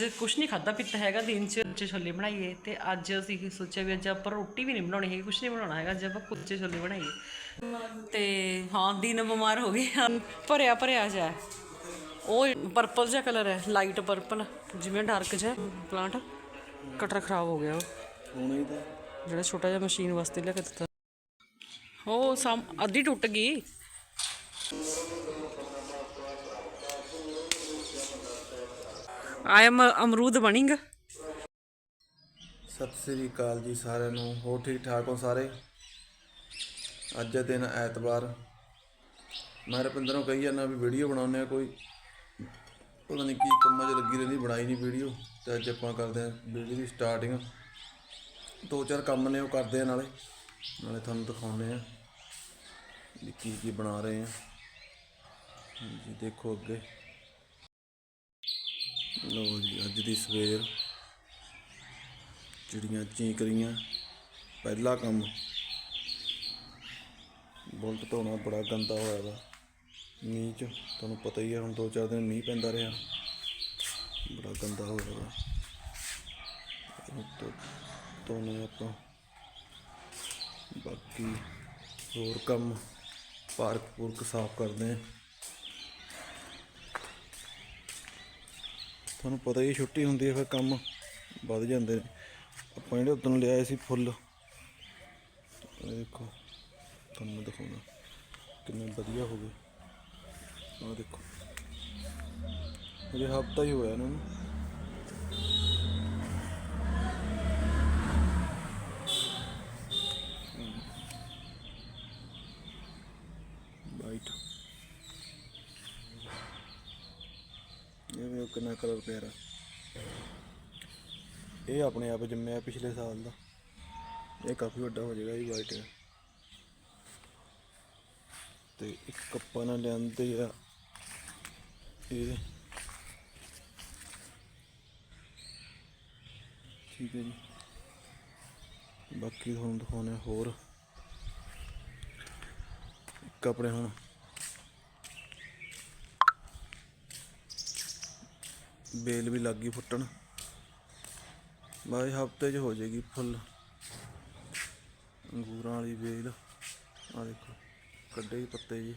ਅੱਜ ਕੁਛ ਨਹੀਂ ਖਾਦਾ ਪੀਤਾ ਹੈਗਾ ਦਿਨ ਚ। ਕੁਲਚੇ ਛੋਲੇ ਬਣਾਈਏ ਤੇ ਅੱਜ ਅਸੀਂ ਸੋਚਿਆ ਵੀ ਅੱਜ ਆਪਾਂ ਰੋਟੀ ਵੀ ਨਹੀਂ ਬਣਾਉਣੀ ਹੈਗੀ ਕੁਛ ਨਹੀਂ ਬਣਾਉਣਾ ਹੈਗਾ ਅੱਜ ਆਪਾਂ ਕੁਲਚੇ ਛੋਲੇ ਬਣਾਈਏ। ਤੇ ਹਾਂ ਦਿਨ ਬਿਮਾਰ ਹੋ ਗਏ। ਭਰਿਆ ਭਰਿਆ ਜਾ ਉਹ ਪਰਪਲ ਜਿਹਾ ਕਲਰ ਹੈ ਲਾਈਟ ਪਰਪਲ ਜਿਵੇਂ ਡਾਰਕ ਜਿਹਾ ਪਲਾਂਟ ਕਟਰ ਖਰਾਬ ਹੋ ਗਿਆ ਉਹ। ਹੋਣਾ ਹੀ ਤਾਂ। ਜਿਹੜਾ ਛੋਟਾ ਜਿਹਾ ਮਸ਼ੀਨ ਵਾਸਤੇ ਲਿਆ ਕੇ ਦਿੱਤਾ। ਉਹ ਸਮ ਅੱਧੀ ਟੁੱਟ ਗਈ। ਆਇਆ ਅਮਰੂਦ ਬਣਿੰਗ। ਸਤਿ ਸ੍ਰੀ ਅਕਾਲ ਜੀ ਸਾਰਿਆਂ ਨੂੰ, ਹੋਰ ਠੀਕ ਠਾਕ ਹੋ ਸਾਰੇ? ਅੱਜ ਦਾ ਦਿਨ ਐਤਵਾਰ। ਮੈਂ ਰਪਿੰਦਰੋਂ ਕਹੀ ਜਾਂਦਾ ਵੀ ਵੀਡੀਓ ਬਣਾਉਂਦੇ ਆ ਕੋਈ। ਪਤਾ ਨਹੀਂ ਕੀ ਕੰਮਾਂ 'ਚ ਲੱਗੀ ਰਹਿੰਦੀ, ਬਣਾਈ ਨਹੀਂ ਵੀਡੀਓ। ਤੇ ਅੱਜ ਆਪਾਂ ਕਰਦੇ ਆ ਵੀਡੀਓ ਦੀ ਸਟਾਰਟਿੰਗ ਦੋ ਚਾਰ ਕੰਮ ਨੇ ਉਹ ਕਰਦੇ ਆ ਨਾਲੇ। ਨਾਲੇ ਤੁਹਾਨੂੰ ਦਿਖਾਉਂਦੇ ਆ ਵੀ ਕੀ ਕੀ ਬਣਾ ਰਹੇ ਆ ਜੀ ਦੇਖੋ ਅੱਗੇ। ਲਓ ਜੀ, ਅੱਜ ਦੀ ਸਵੇਰ ਚਿੜੀਆਂ ਚੀਕ ਰਹੀਆਂ। ਪਹਿਲਾ ਕੰਮ, ਬੁਲਟ ਧੋਣਾ ਬੜਾ ਗੰਦਾ ਹੋਇਆ ਵਾ। ਮੀਂਹ ਚ, ਤੁਹਾਨੂੰ ਪਤਾ ਹੀ ਹੈ ਹੁਣ ਦੋ ਚਾਰ ਦਿਨ ਮੀਂਹ ਪੈਂਦਾ ਰਿਹਾ। ਬੜਾ ਗੰਦਾ ਹੋਇਆ ਵਾ। ਇਹਨੂੰ ਧੋਣੇ ਆਪਾਂ। ਬਾਕੀ ਹੋਰ ਕੰਮ, ਪਾਰਕ ਪੂਰਕ ਸਾਫ਼ ਕਰਦੇ ਆ। ਤੁਹਾਨੂੰ ਪਤਾ ਹੀ ਛੁੱਟੀ ਹੁੰਦੀ ਹੈ ਫਿਰ ਕੰਮ ਵੱਧ ਜਾਂਦੇ ਨੇ। ਆਪਾਂ ਜਿਹੜੇ ਉਦੋਂ ਲਿਆਏ ਸੀ ਫੁੱਲ, ਇਹ ਦੇਖੋ, ਤੁਹਾਨੂੰ ਦਿਖਾਉਣਾ, ਕਿੰਨੇ ਵਧੀਆ ਹੋ ਗਏ। ਆਹ ਦੇਖੋ ਅਜੇ ਹਫਤਾ ਹੀ ਹੋਇਆ ਇਹਨਾਂ ਨੂੰ ਵਾਈਟ ਇਹ ਵੀ ਕਿੰਨਾ ਕਲਰ ਪਿਆਰਾ ਇਹ ਆਪਣੇ ਆਪ ਜੰਮਿਆ ਪਿਛਲੇ ਸਾਲ ਦਾ। ਇਹ ਕਾਫੀ ਵੱਡਾ ਹੋ ਜਾਏਗਾ ਇਹ ਵਾਈਟ ਤੇ ਇੱਕ ਕੱਪਾ ਨਾਲ ਲਿਆਂਦੇ ਆ। ਇਹ ਠੀਕ ਹੈ ਜੀ। ਬਾਕੀ ਤੁਹਾਨੂੰ ਦਿਖਾਉਣੇ ਹੋਰ। ਕੱਪੜੇ ਹੁਣ ਬੇਲ ਵੀ ਲੱਗ ਗਈ ਫੁੱਟਣ। ਬਾਈ ਹਫ਼ਤੇ 'ਚ ਹੋ ਜਾਏਗੀ ਫੁੱਲ। ਅੰਗੂਰਾਂ ਵਾਲੀ ਬੇਲ। ਆ ਦੇਖੋ, ਕੱਢੇ ਹੀ ਪੱਤੇ ਜੀ।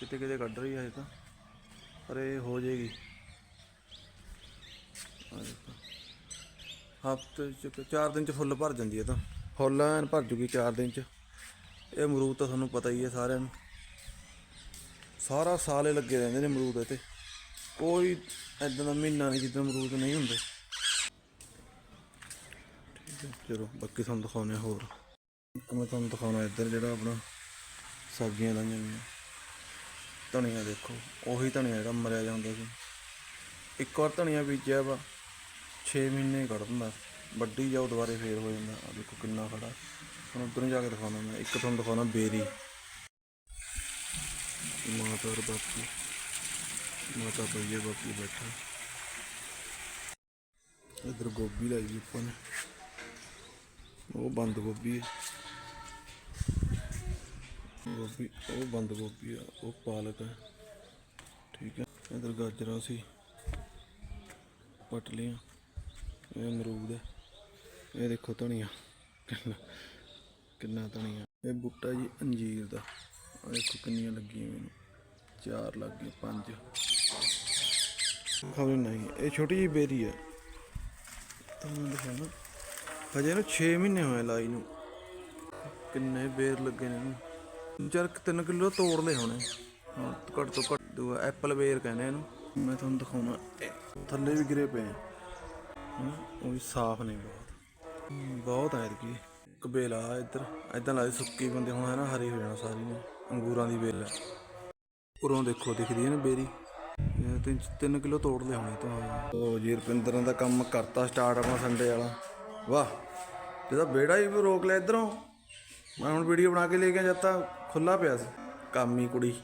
ਕਿਤੇ ਕਿਤੇ ਕੱਢ ਰਹੀ ਹੈ ਤਾਂ, ਪਰ ਇਹ ਹੋ ਜਾਏਗੀ। ਆ ਦੇਖੋ, ਹਫ਼ਤੇ 'ਚ 4 ਦਿਨ 'ਚ ਫੁੱਲ ਭਰ ਜਾਂਦੀ ਹੈ ਤਾਂ। ਫੁੱਲ ਐਨ ਭਰ ਜੂਗੀ 4 ਦਿਨ 'ਚ। ਇਹ ਅਮਰੂਦ ਤਾਂ ਤੁਹਾਨੂੰ ਪਤਾ ਹੀ ਹੈ ਸਾਰਿਆਂ ਨੂੰ। ਸਾਰਾ ਸਾਲ ਇਹ ਲੱਗੇ ਰਹਿੰਦੇ ਨੇ ਅਮਰੂਦ ਇਹ ਤੇ। ਕੋਈ ਐਦਾਂ ਦਾ ਮਹੀਨਾ ਨਹੀਂ, ਜਿੱਦਾਂ ਅਮਰੂਦ ਨਹੀਂ ਹੁੰਦੇ। ਠੀਕ ਹੈ। ਚਲੋ, ਬਾਕੀ ਤੁਹਾਨੂੰ ਦਿਖਾਉਂਦੇ ਹਾਂ ਹੋਰ। ਇੱਕ ਮੈਂ ਤੁਹਾਨੂੰ ਦਿਖਾਉਣਾ ਇੱਧਰ ਜਿਹੜਾ ਆਪਣਾ ਸਬਜ਼ੀਆਂ ਲਾਈਆਂ ਹੋਈਆਂ ਧਨੀਆ ਦੇਖੋ, ਉਹੀ ਧਨੀਆ ਜਿਹੜਾ ਮਰਿਆ ਜਾਂਦਾ ਸੀ। ਇੱਕ ਵਾਰ ਧਨੀਆ ਬੀਜਿਆ ਵਾ 6 ਮਹੀਨੇ ਕੱਢ ਦਿੰਦਾ। ਵੱਡੀ ਜਾਓ, ਦੁਬਾਰੇ ਫੇਰ ਹੋ ਜਾਂਦਾ। ਆ ਦੇਖੋ ਕਿੰਨਾ ਖੜਾ। ਹੁਣ ਉੱਧਰ ਨੂੰ ਜਾ ਕੇ ਦਿਖਾਉਣਾ ਮੈਂ। ਇੱਕ ਤੁਹਾਨੂੰ ਦਿਖਾਉਣਾ ਬੇਰੀ। ਮਾਤਾ ਬਾਪੂ। ਮਾਤਾ ਪਈ ਹੈ ਬਾਪੂ ਬੈਠਾ। ਇਧਰ ਗੋਭੀ ਲਾਈ ਆਪਾਂ ਨੇ। ਉਹ ਬੰਦ ਗੋਭੀ ਹੈ ਗੋਭੀ, ਉਹ ਬੰਦ ਗੋਭੀ ਆ, ਉਹ ਪਾਲਕ ਹੈ ਠੀਕ ਹੈ ਇਧਰ ਗਾਜਰਾਂ ਸੀ। ਪਟ ਇਹ ਅਮਰੂਦ ਹੈ ਇਹ ਦੇਖੋ ਧਨੀਆ। ਕਿੰਨਾ ਧਨੀਆ। ਇਹ ਬੂਟਾ ਜੀ ਅੰਜੀਰ ਦਾ। ਦੇਖੋ ਕਿੰਨੀਆਂ ਲੱਗੀਆਂ ਮੈਨੂੰ ਚਾਰ ਲੱਗ ਗਏ, ਪੰਜ। ਖਬਰ ਨਹੀਂ ਇਹ ਛੋਟੀ ਜਿਹੀ ਬੇਰੀ ਹੈ ਤੁਹਾਨੂੰ ਦਿਖਾਉਣਾ ਹਜੇ ਇਹਨੂੰ 6 ਮਹੀਨੇ ਹੋਏ ਲਾਈ ਨੂੰ। ਕਿੰਨੇ ਬੇਰ ਲੱਗੇ ਨੇ ਇਹਨੂੰ। ਚਾਰ 3 ਕਿਲੋ ਤੋੜ ਲਏ ਹੋਣੇ। ਹਾਂ ਘੱਟ ਤੋਂ ਘੱਟ ਦੂਆ ਐਪਲ ਬੇਰ ਕਹਿੰਦੇ ਇਹਨੂੰ। ਮੈਂ ਤੁਹਾਨੂੰ ਦਿਖਾਉਣਾ। ਥੱਲੇ ਵੀ ਗਿਰੇ ਪਏ ਆ। ਉਹ ਵੀ ਸਾਫ਼ ਨੇ ਬਹੁਤ। ਹਮ, ਬਹੁਤ ਹੈ ਕੀ ਕਬੇਲਾ ਇੱਧਰ। ਇਦਾਂ ਲੱਗਦੀ ਸੁੱਕੀ ਬੰਦੇ ਹੁਣ ਹੈ ਨਾ ਹਰੀ ਹੋ ਜਾਣਾ ਸਾਰੀ ਨੇ। ਅੰਗੂਰਾਂ ਦੀ ਬੇਲ ਹੈ ਉਰੋਂ ਦੇਖੋ ਦਿਖਦੀ ਹੈ ਨਾ ਬੇਰੀ। ਤਿੰਨ ਤਿੰਨ ਕਿਲੋ ਤੋੜ ਲਿਆ ਹੋਣੇ ਤਾਂ ਉਹ ਜੀ ਰੁਪਿੰਦਰਾਂ ਦਾ ਕੰਮ ਕਰਤਾ ਸਟਾਰਟ ਆਪਣਾ ਸੰਡੇ ਵਾਲਾ। ਵਾਹ ਜਿਹਦਾ ਬੇੜਾ ਹੀ ਰੋਕ ਲਿਆ ਇਧਰੋਂ। ਮੈਂ ਹੁਣ ਵੀਡੀਓ ਬਣਾ ਕੇ ਲੈ ਕੇ ਜਾਂਦਾ ਖੁੱਲਾ ਪਿਆ ਸੀ। ਕੰਮ ਹੀ ਕੁੜੀ।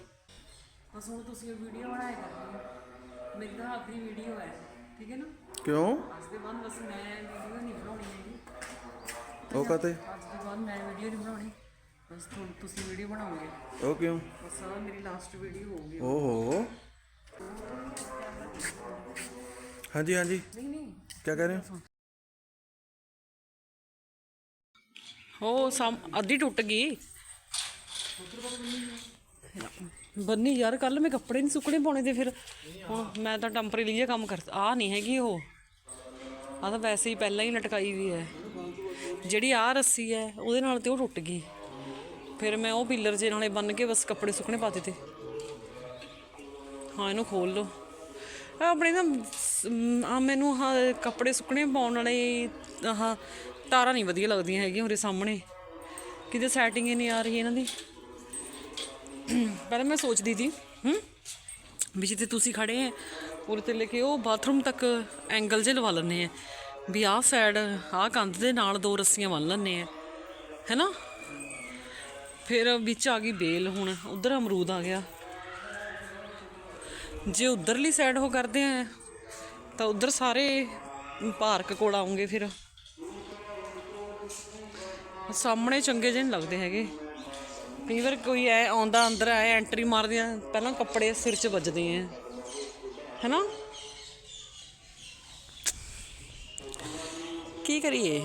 ਬਸ ਹੁਣ ਤੁਸੀਂ ਇਹ ਵੀਡੀਓ ਬਣਾਇਆ ਕਰਨੀ ਹੈ ਮੇਰੀ ਤਾਂ ਆਖਰੀ ਵੀਡੀਓ ਹੈ ਠੀਕ ਹੈ ਨਾ? ਕਿਉਂ? ਅੱਜ ਦੇ ਬਾਅਦ ਬਸ ਮੈਂ ਵੀਡੀਓ ਨਹੀਂ ਬਣਾਉਣੀ ਹੈਗੀ। ਉਹ ਕਹਤੇ? ਅੱਜ ਦੇ ਬਾਅਦ ਮੈਂ ਵੀਡੀਓ ਨਹੀਂ ਬਣਾਉਣੀ। ਬਸ ਤੁ- ਤੁਸੀਂ ਵੀਡੀਓ ਬਣਾਓਗੇ। ਉਹ ਕਿਉਂ? ਬਸ ਮੇਰੀ ਲਾਸਟ ਵੀਡੀਓ ਹੋਊਗੀ ਓਹੋ। ਹਾਂਜੀ ਹਾਂਜੀ। ਨਹੀਂ ਨਹੀਂ। ਕੀ ਕਹਿ ਰਹੇ ਹੋ? ਉਹ ਸਮ ਅੱਧੀ ਟੁੱਟ ਗਈ। ਬੰਨੀ ਯਾਰ ਕੱਲ ਮੈਂ ਕੱਪੜੇ ਨਹੀਂ ਸੁੱਕਣੇ ਪਾਉਣੇ ਤੇ ਫਿਰ ਹੁਣ ਮੈਂ ਤਾਂ ਟੈਂਪਰੇਰੀ ਜਿਹਾ ਕੰਮ ਕਰ ਆ ਨਹੀਂ ਹੈਗੀ ਉਹ। ਆ ਤਾਂ ਵੈਸੇ ਹੀ ਪਹਿਲਾਂ ਹੀ ਲਟਕਾਈ ਵੀ ਹੈ। ਜਿਹੜੀ ਆ ਰੱਸੀ ਹੈ ਉਹਦੇ ਨਾਲ ਤੇ ਉਹ ਟੁੱਟ ਗਈ। ਫਿਰ ਮੈਂ ਉਹ ਪਿੱਲਰ ਜੇ ਨਾਲੇ ਬੰਨ ਕੇ ਬਸ ਕੱਪੜੇ ਸੁੱਕਣੇ ਪਾ ਦਿੱਤੇ ਹਾਂ, ਇਹਨੂੰ ਖੋਲ ਲਓ। ਆਪਣੇ ਨਾ, ਸ- ਆ ਮੈਨੂੰ ਹਾਂ ਕੱਪੜੇ ਸੁੱਕਣੇ ਪਾਉਣ ਵਾਲੇ ਆਹ ਤਾਰਾਂ ਨਹੀਂ ਵਧੀਆ ਲੱਗਦੀਆਂ ਹੈਗੀਆਂ ਉਰੇ ਸਾਹਮਣੇ। ਕਿਤੇ ਸੈਟਿੰਗ ਹੀ ਨਹੀਂ ਆ ਰਹੀ ਇਹਨਾਂ ਦੀ। ਪਹਿਲਾਂ ਮੈਂ ਸੋਚਦੀ ਸੀ, ਹੂੰ, ਵੀ ਜਿੱਥੇ ਤੁਸੀਂ ਖੜੇ ਹੈ ਉਰੇ ਤੇ ਲੈ ਕੇ ਉਹ ਬਾਥਰੂਮ ਤੱਕ ਐਂਗਲ ਜੇ ਲਵਾ ਲੈਂਦੇ ਆ। ਵੀ ਆਹ ਸਾਈਡ ਆਹ ਕੰਧ ਦੇ ਨਾਲ ਦੋ ਰੱਸੀਆਂ ਬੰਨ ਲੈਂਦੇ ਆ, ਹੈਨਾ? ਫਿਰ ਵਿੱਚ ਆ ਗਈ ਬੇਲ ਹੁਣ, ਉਧਰ ਅਮਰੂਦ ਆ ਗਿਆ। ਜੇ ਉਧਰਲੀ ਸਾਈਡ ਹੋ ਕਰਦੇ ਆ, ਤਾਂ ਉਧਰ ਸਾਰੇ ਪਾਰਕ ਕੋਲ ਆਉਂਗੇ ਫਿਰ। ਸਾਹਮਣੇ ਚੰਗੇ ਜਿਹੇ ਨਹੀਂ ਲੱਗਦੇ ਹੈਗੇ। ਕਈ ਵਾਰ ਕੋਈ ਐ ਆਉਂਦਾ ਅੰਦਰ, ਐ ਐਂਟਰੀ ਮਾਰਦੇ ਆ ਪਹਿਲਾਂ ਕੱਪੜੇ ਸਿਰ 'ਚ ਵੱਜਦੇ ਆ ਹੈਨਾ? ਕੀ ਕਰੀਏ?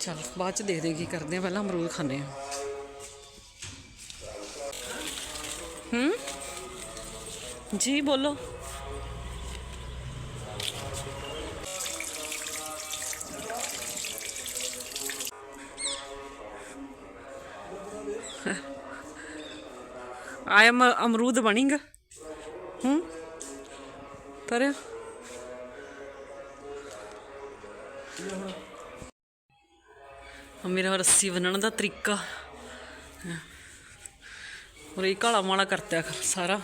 ਚਲ, ਬਾਅਦ ਚ ਦੇਖਦੇ ਕੀ ਕਰਦੇ ਆ, ਪਹਿਲਾਂ ਅਮਰੂਦ ਖਾਣੇ ਆ ਹੂੰ? ਜੀ ਬੋਲੋ। ਆਈ ਅਮਰੂਦ ਬਣਿੰਗ ਹੂੰ? ਪਰ ਮੇਰਾ ਰੱਸੀ ਬੰਨਣ ਦਾ ਤਰੀਕਾ। ਔਰ ਕਾਲਾ ਮਾਲਾ ਕਰਤਾ ਸਾਰਾ।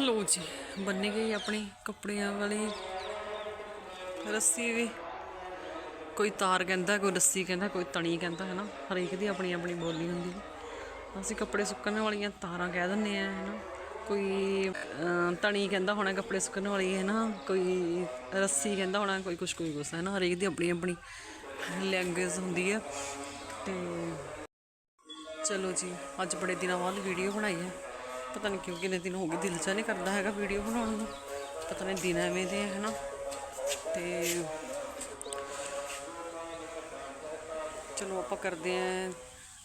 ਲੋ ਜੀ, ਬੰਨੀ ਗਈ ਆਪਣੀ ਕੱਪੜਿਆਂ ਵਾਲੀ ਰੱਸੀ ਵੀ। ਕੋਈ ਤਾਰ ਕਹਿੰਦਾ, ਕੋਈ ਰੱਸੀ ਕਹਿੰਦਾ, ਕੋਈ ਤਣੀ ਕਹਿੰਦਾ ਹੈ ਨਾ ਹਰੇਕ ਦੀ ਆਪਣੀ ਆਪਣੀ ਬੋਲੀ ਹੁੰਦੀ ਹੈ। ਅਸੀਂ ਕੱਪੜੇ ਸੁੱਕਣ ਵਾਲੀਆਂ ਤਾਰਾਂ ਕਹਿ ਦਿੰਦੇ ਆ ਹੈ ਨਾ ਕੋਈ ਅਹ, ਤਣੀ ਕਹਿੰਦਾ ਹੋਣਾ ਕੱਪੜੇ ਸੁੱਕਣ ਵਾਲੀ ਹੈ ਨਾ ਕੋਈ ਰੱਸੀ ਕਹਿੰਦਾ ਹੋਣਾ ਕੋਈ ਕੁਛ ਕੋਈ ਕੁਛ ਹੈ ਨਾ ਹਰੇਕ ਦੀ ਆਪਣੀ ਆਪਣੀ ਲੈਂਗੁਏਜ ਹੁੰਦੀ ਹੈ ਤੇ ਚਲੋ ਜੀ ਅੱਜ ਬੜੇ ਦਿਨਾਂ ਬਾਅਦ ਵੀਡੀਓ ਬਣਾਈ ਹੈ ਪਤਾ ਨਹੀਂ ਕਿਉਂ ਕਿੰਨੇ ਦਿਨ ਹੋ ਗਏ ਦਿਲ ਚਾ ਨਹੀਂ ਕਰਦਾ ਹੈਗਾ ਵੀਡੀਓ ਬਣਾਉਣ ਨੂੰ। ਪਤਾ ਨਹੀਂ ਦਿਨ ਐਵੇਂ ਦੇ ਹੈ ਨਾ ਤੇ ਚਲੋ ਆਪਾਂ ਕਰਦੇ ਆਂ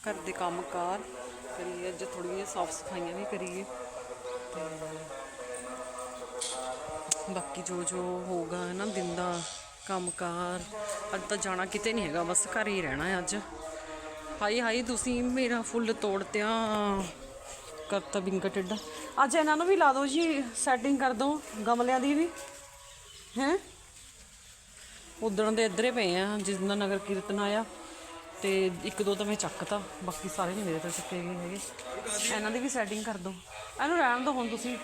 ਘਰ ਦੇ ਕੰਮ ਕਾਰ ਕਰੀਏ ਅੱਜ ਥੋੜ੍ਹੀਆਂ ਸਾਫ਼ ਸਫਾਈਆਂ ਵੀ ਕਰੀਏ। ਬਾਕੀ ਜੋ ਜੋ ਹੋਊਗਾ ਹੈ ਨਾ, ਦਿਨ ਦਾ ਕੰਮ ਅੱਜ ਤਾਂ ਜਾਣਾ ਕਿਤੇ ਨਹੀਂ ਹੈਗਾ, ਬਸ ਘਰ ਹੀ ਰਹਿਣਾ ਹੈ ਅੱਜ। ਹਾਈ ਹਾਈ ਤੁਸੀਂ ਮੇਰਾ ਫੁੱਲ ਤੋੜਤਿਆ, ਕਰਤਾ ਬਿੰਗਾ ਟੇਡਾ ਅੱਜ ਇਹਨਾਂ ਨੂੰ ਵੀ ਲਾ ਦਿਓ ਜੀ ਸੈਟਿੰਗ ਕਰ ਦਿਓ, ਗਮਲਿਆਂ ਦੀ ਵੀ। ਹੈ? ਉਦਣ ਦੇ ਇਧਰੇ ਪਏ ਆ, ਜਿਸ ਦਿਨ ਨਗਰ ਕੀਰਤਨ ਆਇਆ। ਤੇ ਇੱਕ ਦੋ ਤਾਂ ਮੈਂ ਚੱਕਤਾ ਬਾਕੀ ਸਾਰੇ ਨਹੀਂ ਮੇਰੇ ਤੋਂ ਚੱਕੇ ਗਏ ਹੈਗੇ। ਇਹਨਾਂ ਦੀ ਵੀ ਸੈਟਿੰਗ ਕਰ ਦਿਓ ਇਹਨੂੰ ਰਹਿਣ ਦਿਓ ਹੁਣ ਤੁਸੀਂ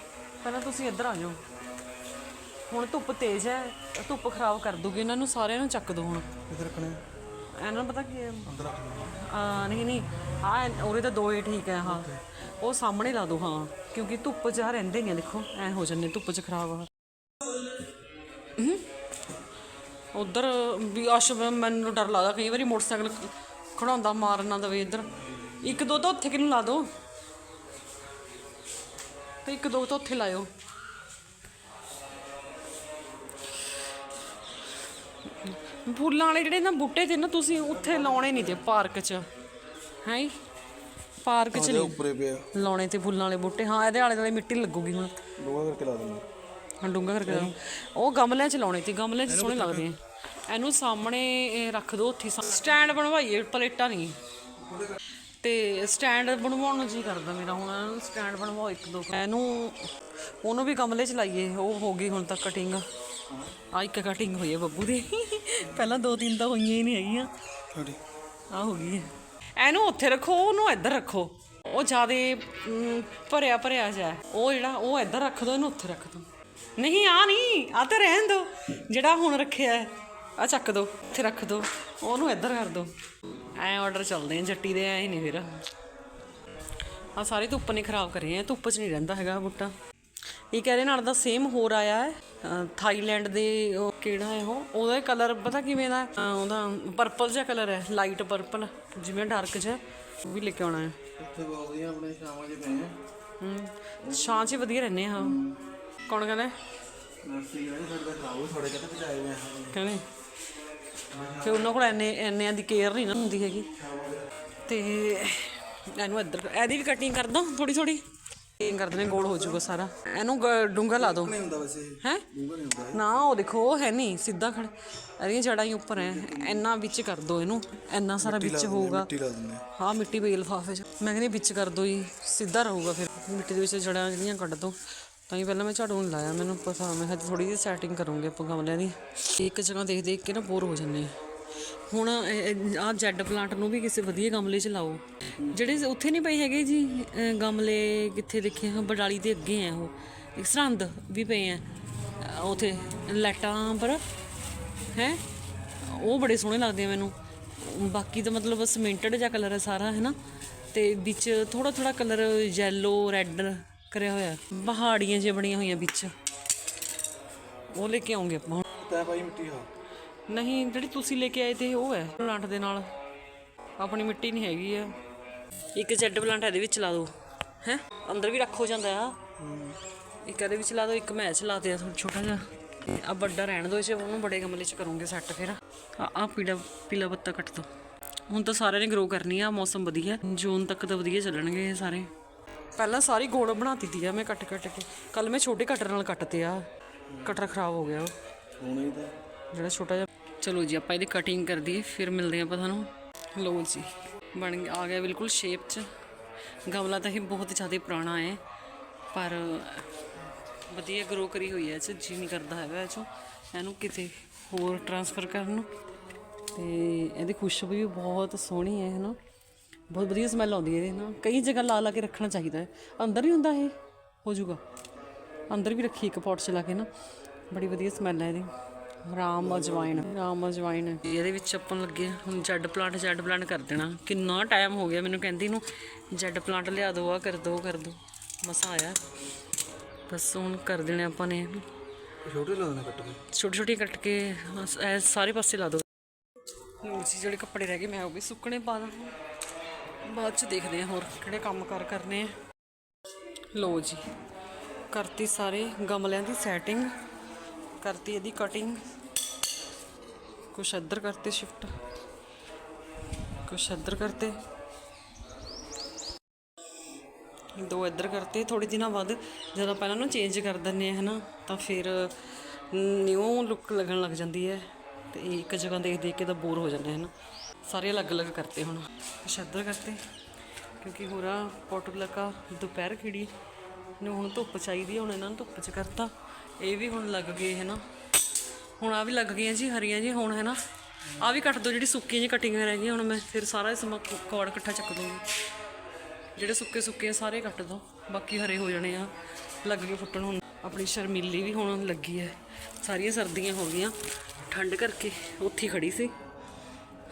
ਪਹਿਲਾਂ ਤੁਸੀਂ ਇੱਧਰ ਆ ਜਾਓ। ਹੁਣ ਧੁੱਪ ਤੇਜ਼ ਹੈ ਧੁੱਪ ਖਰਾਬ ਕਰ ਦੂਗੀ ਇਹਨਾਂ ਨੂੰ ਸਾਰਿਆਂ ਨੂੰ ਚੱਕ ਦਿਓ ਹੁਣ। ਕਿੱਥੇ ਰੱਖਣੇ ਇਹਨਾਂ ਨੂੰ ਪਤਾ ਕੀ ਹੈ? ਅੰਦਰ ਰੱਖ ਆ ਨਹੀਂ ਨਹੀਂ ਆ ਉਹਦੇ ਤਾਂ ਦੋ ਹੀ ਠੀਕ ਹੈ ਹਾਂ। ਉਹ ਸਾਹਮਣੇ ਲਾ ਦੋ ਹਾਂ। ਕਿਉਂਕਿ ਧੁੱਪ 'ਚ ਆ ਰਹਿੰਦੇ ਨਹੀਂ ਆ, ਦੇਖੋ ਐ ਹੋ ਜੰਨੇ ਧੁੱਪ 'ਚ ਖਰਾਬ ਆ। ਉਧਰ ਵੀ ਅਸ਼ ਮੈਨੂੰ ਡਰ ਲੱਗਦਾ ਕਈ ਵਾਰੀ ਮੋਟਰਸਾਈਕਲ ਖੜਾਉਂਦਾ ਮਾਰਨ ਨਾ ਦਵੇ ਇੱਧਰ। ਇੱਕ ਦੋ ਤਾਂ ਉੱਥੇ ਕਿਨੂੰ ਲਾ ਦੋ? ਤੇ ਇੱਕ ਦੋ ਤਾਂ ਉੱਥੇ ਲਾਇਓ। ਫੁੱਲਾਂ ਵਾਲੇ ਜਿਹੜੇ ਨਾ ਬੂਟੇ ਤੇ ਨਾ ਤੁਸੀਂ ਉੱਥੇ ਲਾਉਣੇ ਨਹੀਂ ਤੇ ਪਾਰਕ 'ਚ। ਹੈ ਪਾਰਕ 'ਚ ਉਹਦੇ ਨਹੀਂ। ਉੱਪਰੇ ਪਿਆ। ਲਾਉਣੇ ਤੇ ਫੁੱਲਾਂ ਵਾਲੇ ਬੂਟੇ। ਹਾਂ ਇਹਦੇ ਆਲੇ ਦੁਆਲੇ ਮਿੱਟੀ ਲੱਗੂਗੀ ਹੁਣ। ਲੋਹਾ ਕਰਕੇ ਲਾ ਦਿੰਦਾ ਹਾਂ ਡੂੰਘਾ ਕਰਕੇ। ਉਹ ਗਮਲਿਆਂ 'ਚ ਲਾਉਣੇ ਤੇ ਗਮਲਿਆਂ 'ਚ ਸੋਹਣੇ ਲੱਗਦੇ ਆ। ਇਹਨੂੰ ਸਾਹਮਣੇ ਰੱਖ ਦਿਓ ਉੱਥੇ ਸਟੈਂਡ ਬਣਵਾਈਏ ਪਲੇਟਾਂ ਨਹੀਂ। ਤੇ ਸਟੈਂਡ ਬਣਵਾਉਣ ਨੂੰ ਜੀ ਕਰਦਾ ਮੇਰਾ ਹੁਣ ਇਹਨੂੰ ਸਟੈਂਡ ਬਣਵਾਓ ਇੱਕ ਦੋ ਇਹਨੂੰ ਉਹਨੂੰ ਵੀ ਗਮਲੇ 'ਚ ਲਾਈਏ ਉਹ ਹੋ ਗਈ ਹੁਣ ਤੱਕ ਕਟਿੰਗ ਆ ਇੱਕ ਕਟਿੰਗ ਹੋਈ ਹੈ ਬੱਬੂ ਦੀ। ਪਹਿਲਾਂ ਦੋ ਤਿੰਨ ਤਾਂ ਹੋਈਆਂ ਹੀ ਨਹੀਂ ਹੈਗੀਆਂ। ਆ ਹੋ ਗਈ ਇਹਨੂੰ ਉੱਥੇ ਰੱਖੋ ਉਹਨੂੰ ਇੱਧਰ ਰੱਖੋ। ਉਹ ਜਿਆਦੇ ਭਰਿਆ ਭਰਿਆ ਜਾ ਉਹ ਜਿਹੜਾ ਉਹ ਇੱਧਰ ਰੱਖ ਦੋ ਇਹਨੂੰ ਉੱਥੇ ਰੱਖ ਦੋ। ਨਹੀਂ ਆ ਨਹੀਂ ਆ ਤਾਂ ਰਹਿਣ ਦੋ। ਜਿਹੜਾ ਹੁਣ ਰੱਖਿਆ ਹੈ। ਆ ਚੱਕ ਦੋ ਇੱਥੇ ਰੱਖ ਦੋ ਉਹਨੂੰ ਇੱਧਰ ਕਰ ਦੋ। ਐ ਆਰਡਰ ਚੱਲਦੇ ਆ ਜੱਟੀ ਦੇ ਐ ਨਹੀਂ ਫਿਰ। ਆ ਸਾਰੇ ਧੁੱਪ ਨੇ ਖਰਾਬ ਕਰੇ ਆ ਧੁੱਪ 'ਚ ਨਹੀਂ ਰਹਿੰਦਾ ਹੈਗਾ ਬੂਟਾ। ਇਹ ਕਹਿ ਰਹੇ ਨਾਲ ਦਾ ਸੇਮ ਹੋਰ ਆਇਆ ਹੈ ਥਾਈਲੈਂਡ ਦੇ ਉਹ ਕਿਹੜਾ ਹੈ ਉਹ? ਉਹਦਾ ਕਲਰ ਪਤਾ ਕਿਵੇਂ ਦਾ? ਉਹਦਾ ਪਰਪਲ ਜਿਹਾ ਕਲਰ ਹੈ ਲਾਈਟ ਪਰਪਲ ਜਿਵੇਂ ਡਾਰਕ ਜਿਹਾ ਉਹ ਵੀ ਲੈ ਕੇ ਆਉਣਾ ਹੈ। ਇੱਥੇ ਬਹੁਤ ਵਧੀਆ ਆਪਣੇ ਸ਼ਾਮਾਂ 'ਚ ਪਏ ਆ। ਹੂੰ ਛਾਂ 'ਚ ਹੀ ਵਧੀਆ ਰਹਿੰਦੇ ਹਾਂ। ਕੌਣ ਕਹਿੰਦਾ? ਨਰਸਰੀ ਵਾਲੇ ਸਾਡੇ ਦਾ ਖਰਾਬ ਹੋ ਥੋੜੇ ਕਿਤੇ ਬਚਾਏ ਹੋਏ ਆ। ਕਹਿੰਦੇ? ਫਿਰ ਉਹਨਾਂ ਕੋਲ ਐਨੇ ਐਨਿਆਂ ਦੀ ਕੇਅਰ ਨਹੀਂ ਨਾ ਹੁੰਦੀ ਹੈਗੀ। ਤੇ ਇਹਨੂੰ ਇੱਧਰ ਇਹਦੀ ਵੀ ਕਟਿੰਗ ਕਰ ਦੋ ਥੋੜੀ ਥੋੜੀ ਕਟਿੰਗ ਕਰ ਦੇਣੇ ਗੋਲ ਹੋ ਜਾਊਗਾ ਸਾਰਾ। ਇਹਨੂੰ ਗ- ਡੂੰਘਾ ਲਾ ਦੋ ਨਹੀਂ ਹੁੰਦਾ ਵੈਸੇ ਇਹ ਹੈ? ਡੂੰਘਾ ਨਹੀਂ ਹੁੰਦਾ ਨਾ ਉਹ ਦੇਖੋ ਉਹ ਹੈ ਨਹੀਂ ਸਿੱਧਾ ਖੜ ਇਹਦੀਆਂ ਜੜਾਂ ਹੀ ਉੱਪਰ ਹੈ ਇੰਨਾ ਵਿੱਚ ਕਰ ਦੋ ਇਹਨੂੰ। ਇੰਨਾ ਸਾਰਾ ਵਿੱਚ ਹੋਊਗਾ। ਮਿੱਟੀ ਲਾ ਦਿੰਦੇ ਆ। ਹਾਂ ਮਿੱਟੀ ਪਈ ਲਫਾਫੇ 'ਚ। ਮੈਂ ਕਹਿੰਦੀ ਵਿੱਚ ਕਰ ਦੋ ਜੀ ਸਿੱਧਾ ਰਹੂਗਾ ਫਿਰ। ਮਿੱਟੀ ਦੇ ਵਿੱਚ ਜੜਾਂ ਜਿਹੜੀਆਂ ਕੱਢ ਦੋ। ਤਾਂ ਹੀ ਪਹਿਲਾਂ ਮੈਂ ਝਾੜੂ ਨਹੀਂ ਲਾਇਆ, ਮੈਨੂੰ ਪਤਾ ਮੈਂ ਹਜੇ ਥੋੜੀ ਜਿਹੀ ਸੈਟਿੰਗ ਕਰੂੰਗੀ ਆਪਾਂ ਗਮਲਿਆਂ ਦੀ। ਇੱਕ ਜਗ੍ਹਾ ਦੇਖ ਦੇਖ ਕੇ ਨਾ ਬੋਰ ਹੋ ਜਾਂਦੇ ਹੁਣ ਆ ਜੈਡ ਪਲਾਂਟ ਨੂੰ ਵੀ ਕਿਸੇ ਵਧੀਆ ਗਮਲੇ 'ਚ ਲਾਓ। ਜਿਹੜੇ ਉੱਥੇ ਨਹੀਂ ਪਏ ਹੈਗੇ ਜੀ ਗਮਲੇ ਕਿੱਥੇ ਦੇਖੇ ਆ? ਬਡਾਲੀ ਦੇ ਅੱਗੇ ਆ ਉਹ। ਇੱਕ ਸਰਹੰਦ ਵੀ ਪਏ ਆ। ਅਹ, ਉੱਥੇ ਲੈਟਾਂ ਪਰ, ਹੈ? ਉਹ ਬੜੇ ਸੋਹਣੇ ਲੱਗਦੇ ਆ ਮੈਨੂੰ। ਬਾਕੀ ਤਾਂ ਮਤਲਬ ਸਿਮੈਂਟਡ ਜਿਹਾ ਕਲਰ ਹੈ ਸਾਰਾ ਹੈ ਨਾ ਤੇ ਵਿੱਚ ਥੋੜਾ ਥੋੜਾ ਕਲਰ ਯੈਲੋ ਰੈੱਡ ਕਰਿਆ ਹੋਇਆ ਪਹਾੜੀਆਂ ਜਿਹੀਆਂ ਬਣੀਆਂ ਹੋਈਆਂ ਵਿੱਚ। ਉਹ ਲੈ ਕੇ ਆਉਂਗੇ ਆਪਾਂ ਤੈਂ ਪਾਈ ਮਿੱਟੀ ਹਾਂ ਨਹੀਂ ਜਿਹੜੀ ਤੁਸੀਂ ਲੈ ਕੇ ਆਏ ਤੇ ਉਹ ਹੈ ਪਲਾਂਟ ਦੇ ਨਾਲ। ਆਪਣੀ ਮਿੱਟੀ ਨਹੀਂ ਹੈਗੀ ਆ। ਇੱਕ ਜੈਡ ਪਲਾਂਟ ਇਹਦੇ ਵਿੱਚ ਲਾ ਦਿਓ ਹੈ? ਅੰਦਰ ਵੀ ਰੱਖ ਹੋ ਜਾਂਦਾ ਆ। ਇੱਕ ਇਹਦੇ ਵਿੱਚ ਲਾ ਦਿਓ ਇੱਕ ਮੈਂ ਚ ਲਾ ਦਿਆ ਥੋੜਾ ਛੋਟਾ ਜਿਹਾ। ਆ ਵੱਡਾ ਰਹਿਣ ਦਿਓ ਇਸੇ ਉਹਨੂੰ ਬੜੇ ਗਮਲੇ ਚ ਕਰੂੰਗੇ ਸੈੱਟ ਫਿਰ। ਆ ਆ ਪੀਲਾ ਪੀਲਾ ਪੱਤਾ ਕੱਟ ਦੋ। ਹੁਣ ਤਾਂ ਸਾਰਿਆਂ ਨੇ ਗਰੋ ਕਰਨੀ ਆ ਮੌਸਮ ਵਧੀਆ ਜੂਨ ਤੱਕ ਤਾਂ ਵਧੀਆ ਚੱਲਣਗੇ ਸਾਰੇ। ਪਹਿਲਾਂ ਸਾਰੀ ਗੋਲ ਬਣਾਤੀ ਤੀ ਆ ਮੈਂ ਕੱਟ ਕੱਟ ਕੇ। ਕੱਲ ਮੈਂ ਛੋਟੇ ਕਟਰ ਨਾਲ ਕੱਟਤੇ ਆ। ਕਟਰ ਖਰਾਬ ਹੋ ਗਿਆ ਉਹ। ਹੋਣਾ ਹੀ ਤਾਂ। ਜਿਹੜਾ ਛੋਟਾ ਜਿਹਾ ਚਲੋ ਜੀ ਆਪਾਂ ਇਹਦੀ ਕਟਿੰਗ ਕਰ ਦਈਏ ਫਿਰ ਮਿਲਦੇ ਆਪਾਂ ਤੁਹਾਨੂੰ। ਲਓ ਜੀ ਬਣ ਗਿਆ ਆ ਗਿਆ ਬਿਲਕੁਲ ਸ਼ੇਪ 'ਚ। ਗਮਲਾ ਤਾਂ ਇਹ ਬਹੁਤ ਜ਼ਿਆਦਾ ਪੁਰਾਣਾ ਹੈ ਪਰ ਵਧੀਆ ਗਰੋ ਕਰੀ ਹੋਈ ਹੈ ਇਹ 'ਚ ਜੀ ਨਹੀਂ ਕਰਦਾ ਹੈਗਾ ਇਹ 'ਚੋਂ। ਇਹਨੂੰ ਕਿਤੇ ਹੋਰ ਟਰਾਂਸਫਰ ਕਰਨ ਨੂੰ। ਤੇ ਇਹਦੀ ਖੁਸ਼ਬੂ ਵੀ ਬਹੁਤ ਸੋਹਣੀ ਹੈ ਹਨਾ। ਬਹੁਤ ਵਧੀਆ ਸਮੈਲ ਆਉਂਦੀ ਹੈ ਇਹਦੇ ਨਾਲ। ਕਈ ਜਗ੍ਹਾ ਲਾ ਲਾ ਕੇ ਰੱਖਣਾ ਚਾਹੀਦਾ ਹੈ। ਅੰਦਰ ਹੀ ਹੁੰਦਾ ਇਹ? ਹੋ ਜਾਊਗਾ। ਅੰਦਰ ਵੀ ਰੱਖੀ ਇੱਕ ਪੌਟ ਚ ਲਾ ਕੇ ਨਾ। ਬੜੀ ਵਧੀਆ ਸਮੈਲ ਹੈ ਇਹਦੀ। ਰਾਮ ਅਜਵਾਇਣ। ਰਾਮ ਅਜਵਾਇਣ। ਇਹਦੇ ਵਿੱਚ ਆਪਾਂ ਲੱਗੇ ਹੁਣ ਜੈਡ ਪਲਾਂਟ ਜੈਡ ਪਲਾਂਟ ਕਰ ਦੇਣਾ। ਕਿੰਨਾ ਟਾਈਮ ਹੋ ਗਿਆ ਮੈਨੂੰ ਕਹਿੰਦੀ ਨੂੰ। ਜੈਡ ਪਲਾਂਟ ਲਿਆ ਦੋ ਆ ਕਰ ਦੋ ਕਰ ਦੋ। ਮਸਾ ਆਇਆ। ਬਸ ਹੁਣ ਕਰ ਦੇਣੇ ਆਪਾਂ ਨੇ ਛੋਟੇ ਲਾਉਣੇ ਕੱਟ ਕੇ। ਛੋਟੀ ਛੋਟੀ ਕੱਟ ਕੇ ਸਾਰੇ ਪਾਸੇ ਲਾ ਦੋ। ਲੋ ਜੀ ਜਿਹੜੇ ਕੱਪੜੇ ਰਹਿ ਗਏ ਮੈਂ ਉਹ ਵੀ ਸੁੱਕਣੇ ਪਾ ਦਾਂ ਬਾਅਦ ਚ ਦੇਖਦੇ ਹਾਂ ਹੋਰ ਕਿਹੜੇ ਕੰਮ ਕਾਰ ਕਰਨੇ ਆ। ਲੋ ਜੀ, ਕਰਤੀ ਸਾਰੇ ਗਮਲਿਆਂ ਦੀ ਸੈਟਿੰਗ ਕਰਤੀ ਇਹਦੀ ਕਟਿੰਗ ਕੁਛ ਇੱਧਰ ਕਰਤੇ ਸ਼ਿਫਟ ਕੁਛ ਇੱਧਰ ਕਰਤੇ। ਦੋ ਇੱਧਰ ਕਰਤੇ ਥੋੜੇ ਦਿਨਾਂ ਬਾਅਦ ਜਦੋਂ ਪਹਿਲਾਂ ਇਹਨਾਂ ਨੂੰ ਚੇਂਜ ਕਰ ਦਿੰਦੇ ਆ ਹਨਾ, ਤਾਂ ਫਿਰ ਨਿਊ ਲੁੱਕ ਲੱਗਣ ਲੱਗ ਜਾਂਦੀ ਹੈ ਤੇ ਇੱਕ ਜਗ੍ਹਾ ਦੇਖ ਦੇਖ ਕੇ ਤਾਂ ਬੋਰ ਹੋ ਜਾਂਦੇ ਹਨ। ਸਾਰੇ ਅਲੱਗ-ਅਲੱਗ ਕਰਤੇ ਹੁਣ। ਕੁਛ ਕਰਤੇ? ਕਿਉਂਕਿ ਹੋਰਾ ਪੋਟੂ ਲਗਾ ਦੁਪਹਿਰ ਖਿੜੀ ਨੂੰ ਹੁਣ ਧੁੱਪ ਚਾਹੀਦੀ ਹੁਣ ਇਹਨਾਂ ਨੂੰ ਧੁੱਪ 'ਚ ਕਰਤਾ। ਇਹ ਵੀ ਹੁਣ ਲੱਗ ਗਏ ਹੈ ਨਾ ਹੁਣ ਆ ਵੀ ਲੱਗ ਗਈਆਂ ਜੀ, ਹਰੀਆਂ ਜੀ, ਹੁਣ ਹੈ ਨਾ ਆ ਵੀ ਕੱਟ ਦੋ, ਜਿਹੜੀ ਸੁੱਕੀਆਂ ਜੀ ਕਟਿੰਗਾਂ ਰਹਿ ਗਈਆਂ, ਹੁਣ ਮੈਂ ਫਿਰ ਸਾਰਾ ਇਸ ਕੌੜ ਇਕੱਠਾ ਚੱਕ ਦੂੰਗੀ। ਜਿਹੜੇ ਸੁੱਕੇ ਸੁੱਕੇ ਆ, ਸਾਰੇ ਕੱਟ ਦੋ। ਬਾਕੀ ਹਰੇ ਹੋ ਜਾਣੇ ਆ, ਲੱਗ ਗਏ ਫੁੱਟਣ ਹੁਣ। ਆਪਣੀ ਸ਼ਰਮੀਲੀ ਵੀ ਹੁਣ ਲੱਗੀ ਹੈ ਸਾਰੀਆਂ ਸਰਦੀਆਂ ਹੋ ਗਈਆਂ। ਠੰਡ ਕਰਕੇ ਉੱਥੇ ਹੀ ਖੜੀ ਸੀ।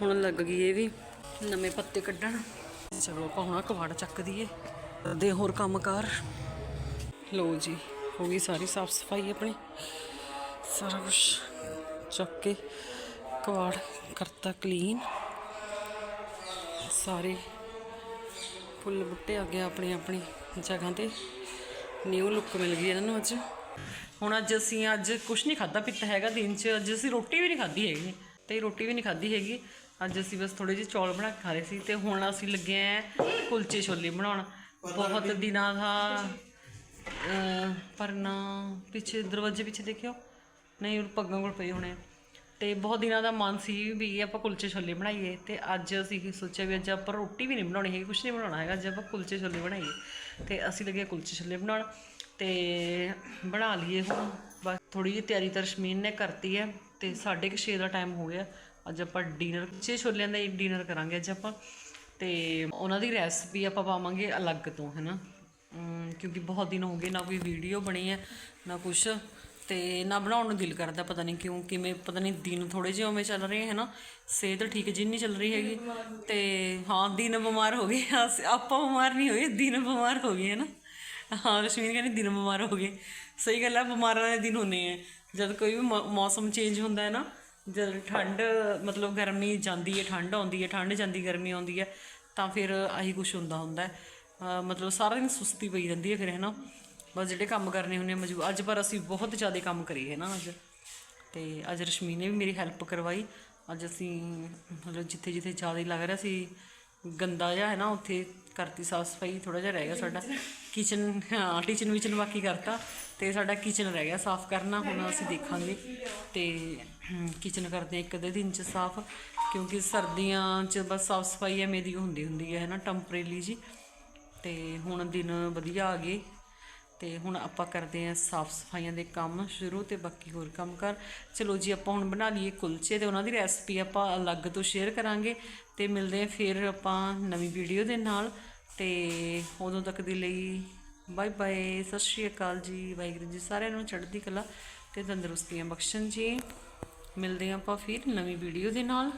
ਹੁਣ ਲੱਗ ਗਈ ਇਹ ਵੀ, ਨਵੇਂ ਪੱਤੇ ਕੱਢਣ। ਚਲੋ ਆਪਾਂ ਹੁਣ ਕਵਾੜ ਚੱਕ ਦਈਏ, ਦੇ ਹੋਰ ਕੰਮਕਾਰ। ਲੋ ਜੀ, ਹੋ ਗਈ ਸਾਰੀ ਸਾਫ਼ ਸਫ਼ਾਈ ਆਪਣੀ। ਸਾਰਾ ਕੁਝ ਚੱਕ ਕੇ ਕਵਾੜ ਕਰਤਾ ਕਲੀਨ ਸਾਰੇ ਫੁੱਲ ਬੁੱਟੇ ਆ ਗਏ ਆਪਣੀ ਆਪਣੀ ਜਗ੍ਹਾ ਤੇ। ਨਿਊ ਲੁੱਕ ਮਿਲ ਗਈ ਇਹਨਾਂ ਨੂੰ ਅੱਜ। ਹੁਣ ਅੱਜ ਅਸੀਂ ਅੱਜ ਕੁਝ ਨਹੀਂ ਖਾਦਾ ਪੀਤਾ ਹੈਗਾ ਦਿਨ 'ਚ। ਅੱਜ ਅਸੀਂ ਰੋਟੀ ਵੀ ਨਹੀਂ ਖਾਧੀ ਹੈਗੀ। ਤੇ ਰੋਟੀ ਵੀ ਨਹੀਂ ਖਾਧੀ ਹੈਗੀ। ਅੱਜ ਅਸੀਂ ਬਸ ਥੋੜੇ ਜਿਹੇ ਚੌਲ ਬਣਾ ਕੇ ਖਾ ਰਹੇ ਸੀ ਤੇ ਹੁਣ ਅਸੀਂ ਲੱਗੇ ਆਂ ਕੁਲਚੇ ਛੋਲੇ ਬਣਾਉਣ। ਬਹੁਤ ਦਿਨਾਂ ਦਾ ਪਰ ਨਾ ਪਿੱਛੇ ਦਰਵਾਜ਼ੇ ਪਿੱਛੇ ਦੇਖਿਓ। ਨਹੀਂ ਉਹ ਪੱਗਾਂ ਕੋਲ ਪਏ ਹੋਣੇ। ਤੇ ਬਹੁਤ ਦਿਨਾਂ ਦਾ ਮਨ ਸੀ ਵੀ ਆਪਾਂ ਕੁਲਚੇ ਛੋਲੇ ਬਣਾਈਏ। ਤੇ ਅੱਜ ਅਸੀਂ ਸੋਚਿਆ ਵੀ ਅੱਜ ਆਪਾਂ ਰੋਟੀ ਵੀ ਨਹੀਂ ਬਣਾਉਣੀ ਹੈਗੀ ਕੁਝ ਨਹੀਂ ਬਣਾਉਣਾ ਹੈਗਾ। ਅੱਜ ਆਪਾਂ ਕੁਲਚੇ ਛੋਲੇ ਬਣਾਈਏ। ਤੇ ਅਸੀਂ ਲੱਗੇ ਕੁਲਚੇ ਛੋਲੇ ਬਣਾਉਣ। ਤੇ ਬਣਾ ਲਈਏ ਹੁਣ। ਬਸ ਥੋੜੀ ਜਿਹੀ ਤਿਆਰੀ ਤਾਂ ਰਸ਼ਮੀਨ ਨੇ ਕਰਤੀ ਹੈ। ਤੇ 6:30 ਦਾ ਟਾਈਮ ਹੋ ਗਿਆ। ਅੱਜ ਆਪਾਂ ਡਿਨਰ ਛੇ ਛੋਲਿਆਂ ਦਾ ਡਿਨਰ ਕਰਾਂਗੇ ਅੱਜ ਆਪਾਂ। ਤੇ ਉਹਨਾਂ ਦੀ ਰੈਸਪੀ ਆਪਾਂ ਪਾਵਾਂਗੇ ਅਲੱਗ ਤੋਂ ਹੈਨਾ? ਅਮ, ਕਿਉਂਕਿ ਬਹੁਤ ਦਿਨ ਹੋ ਗਏ ਨਾ ਕੋਈ ਵੀਡੀਓ ਬਣੀ ਹੈ ਨਾ ਕੁਛ। ਤੇ ਨਾ ਬਣਾਉਣ ਨੂੰ ਦਿਲ ਕਰਦਾ ਪਤਾ ਨਹੀਂ ਕਿਉਂ ਕਿਵੇਂ ਪਤਾ ਨਹੀਂ ਦਿਨ ਥੋੜੇ ਜਿਹੇ ਉਵੇਂ ਚੱਲ ਰਹੇ ਹੈ ਨਾ। ਸਿਹਤ ਠੀਕ ਜੀ ਨਹੀਂ ਚੱਲ ਰਹੀ ਹੈਗੀ। ਤੇ ਹਾਂ ਦਿਨ ਬਿਮਾਰ ਹੋ ਗਏ। ਅਸੀਂ- ਆਪਾਂ ਬਿਮਾਰ ਨਹੀਂ ਹੋਏ ਦਿਨ ਬਿਮਾਰ ਹੋ ਗਏ ਹੈ ਨਾ ਹਾਂ ਰਸ਼ਮੀਨ ਕਹਿੰਦੀ ਦਿਨ ਬਿਮਾਰ ਹੋ ਗਏ। ਸਹੀ ਗੱਲ ਹੈ ਬਿਮਾਰਾਂ ਦੇ ਦਿਨ ਹੁੰਦੇ ਆ। ਜਦ ਕੋਈ ਵੀ ਮੌ- ਮੌਸਮ ਚੇਂਜ ਹੁੰਦਾ ਹੈ ਨਾ ਜਦ ਠੰਡ ਮਤਲਬ ਗਰਮੀ ਜਾਂਦੀ ਹੈ ਠੰਡ ਆਉਂਦੀ ਹੈ ਠੰਡ ਜਾਂਦੀ ਗਰਮੀ ਆਉਂਦੀ ਹੈ ਤਾਂ ਫਿਰ ਆਹੀ ਕੁਝ ਹੁੰਦਾ ਹੁੰਦਾ ਹੈ। ਮਤਲਬ ਸਾਰਾ ਦਿਨ ਸੁਸਤੀ ਪਈ ਰਹਿੰਦੀ ਹੈ ਫਿਰ ਹੈ ਨਾ ਬਸ ਜਿਹੜੇ ਕੰਮ ਕਰਨੇ ਹੁੰਦੇ ਮਜਬੂਰ ਅੱਜ ਪਰ ਅਸੀਂ ਬਹੁਤ ਜ਼ਿਆਦਾ ਕੰਮ ਕਰੀਏ ਨਾ ਅੱਜ? ਤੇ ਅੱਜ ਰਸ਼ਮੀ ਨੇ ਵੀ ਮੇਰੀ ਹੈਲਪ ਕਰਵਾਈ। ਅੱਜ ਅਸੀਂ ਮਤਲਬ ਜਿੱਥੇ ਜਿੱਥੇ ਜ਼ਿਆਦਾ ਲੱਗ ਰਿਹਾ ਸੀ ਗੰਦਾ ਜਿਹਾ ਹੈ ਨਾ ਉੱਥੇ ਕਰਤੀ ਸਾਫ਼ ਸਫ਼ਾਈ ਥੋੜਾ ਜਿਹਾ ਰਹਿ ਗਿਆ ਸਾਡਾ। ਕਿਚਨ ਹਾਂ ਕਿਚਨ ਵਿਚਨ ਬਾਕੀ ਕਰਤਾ। ਤੇ ਸਾਡਾ ਕਿਚਨ ਰਹਿ ਗਿਆ ਸਾਫ਼ ਕਰਨਾ ਹੁਣ ਅਸੀਂ ਦੇਖਾਂਗੇ। ਤੇ ਕਿਚਨ ਕਰਦੇ ਹਾਂ ਇੱਕ ਅੱਧੇ ਦਿਨ ਚ ਸਾਫ਼, ਕਿਉਂਕਿ ਸਰਦੀਆਂ ਚ ਬਸ ਸਾਫ਼ ਸਫ਼ਾਈ ਐਵੇਂ ਦੀ ਹੁੰਦੀ ਹੁੰਦੀ ਹੈ ਨਾ ਟੈਂਪਰੇਰੀ ਜੀ। ਤੇ ਹੁਣ ਦਿਨ ਵਧੀਆ ਆ ਗਏ, ਤੇ ਹੁਣ ਆਪਾਂ ਕਰਦੇ ਆਂ ਸਾਫ਼ ਸਫਾਈਆਂ ਦੇ ਕੰਮ ਸ਼ੁਰੂ ਤੇ ਬਾਕੀ ਹੋਰ ਕੰਮ ਕਰ। ਚਲੋ ਜੀ, ਆਪਾਂ ਹੁਣ ਬਣਾ ਲਈਏ ਕੁਲਚੇ ਤੇ ਉਹਨਾਂ ਦੀ ਰੈਸਪੀ ਆਪਾਂ ਅਲੱਗ ਤੋਂ ਸ਼ੇਅਰ ਕਰਾਂਗੇ ਤੇ ਮਿਲਦੇ ਆਂ ਫਿਰ ਆਪਾਂ ਨਵੀਂ ਵੀਡੀਓ ਦੇ ਨਾਲ। ਤੇ ਉਦੋਂ ਤੱਕ ਦੇ ਲਈ ਬਾਏ ਬਾਏ ਸਤਿ ਸ਼੍ਰੀ ਅਕਾਲ ਜੀ, ਵਾਹਿਗੁਰੂ ਜੀ ਸਾਰਿਆਂ ਨੂੰ ਚੜ੍ਹਦੀ ਕਲਾ ਤੇ ਤੰਦਰੁਸਤੀਆਂ ਬਖਸ਼ਣ ਜੀ। ਮਿਲਦੇ ਹਾਂ ਆਪਾਂ ਫਿਰ ਨਵੀਂ ਵੀਡੀਓ ਦੇ ਨਾਲ।